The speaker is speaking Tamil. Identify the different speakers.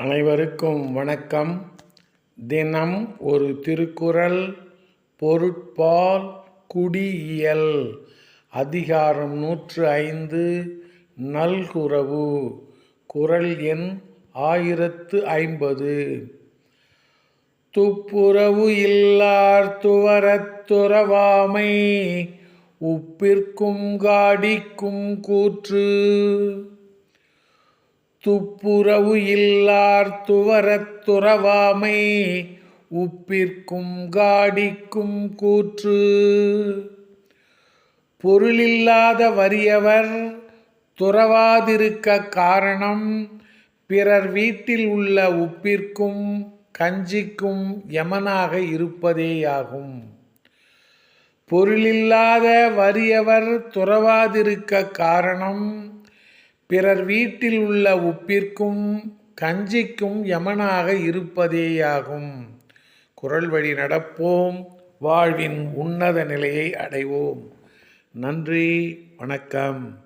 Speaker 1: அனைவருக்கும் வணக்கம். தினம் ஒரு திருக்குறள் பொருட்பால் குடியியல் அதிகாரம் நூற்று ஐந்து நல்குறவு குறள் எண் ஆயிரத்து ஐம்பது. துப்புரவு இல்லார் துவரத் துறவாமை உப்பிற்கும் காடிக்கும் கூற்று. துப்புரவு இல்லார் துவரத் துறவாமை உப்பிற்கும் காடிக்கும் கூற்று. பொருளில்லாத வறியவர் துறவாதிருக்க காரணம் பிறர் வீட்டில் உள்ள உப்பிற்கும் கஞ்சிக்கும் யமனாக இருப்பதேயாகும். பொருளில்லாத வறியவர் துறவாதிருக்க காரணம் பிறர் வீட்டில் உள்ள உப்பிற்கும் கஞ்சிக்கும் யமனாக இருப்பதேயாகும். குரல் வழி நடப்போம். வாழ்வின் உன்னத நிலையை அடைவோம். நன்றி. வணக்கம்.